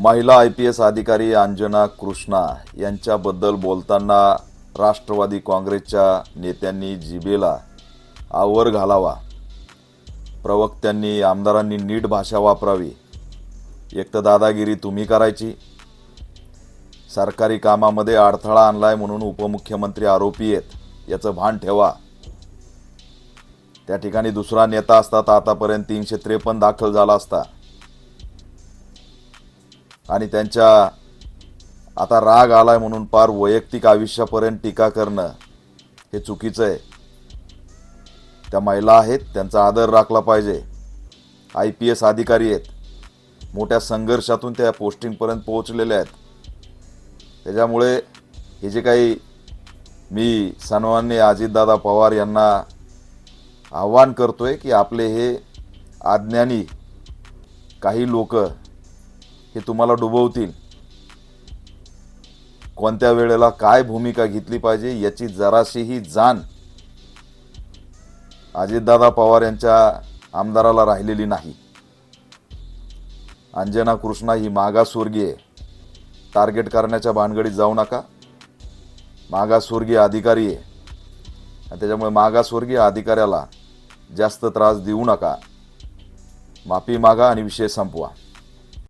महिला I P S अधिकारी अंजना कृष्णा यांच्याबद्दल बोलताना राष्ट्रवादी काँग्रेसच्या नेत्यांनी जिबेला आवर घालावा. प्रवक्त्यांनी आमदारांनी नीट भाषा वापरावी. एक तर दादागिरी तुम्ही करायची. सरकारी कामामध्ये अडथळा आणलाय म्हणून उपमुख्यमंत्री आरोपी आहेत. याचं भान ठेवा. त्या ठिकाणी दुसरा नेता असता तर आतापर्यंत तीनशे त्रेपन्न दाखल झाला असता. आणि त्यांच्या आता राग आलाय म्हणून पार वैयक्तिक आयुष्यापर्यंत टीका करणं हे चुकीचं आहे. त्या महिला आहेत त्यांचा आदर राखला पाहिजे. आय पी एस अधिकारी आहेत. मोठ्या संघर्षातून त्या पोस्टिंगपर्यंत पोहोचलेल्या आहेत. त्याच्यामुळे हे जे काही मी सन्मान्य अजितदादा पवार यांना आव्हान करतोय की आपले हे अज्ञानी काही लोक हे तुम्हाला डुबवतील. कोणत्या वेळेला काय भूमिका घेतली पाहिजे याची जराशीही जाण अजितदादा पवार यांच्या आमदाराला राहिलेली नाही. अंजना कृष्णा ही मागासवर्गीय टार्गेट करण्याच्या भानगडीत जाऊ नका. मागासवर्गीय अधिकारी आहे. आणि त्याच्यामुळे मागासवर्गीय अधिकाऱ्याला जास्त त्रास देऊ नका. माफी मागा आणि विषय संपवा.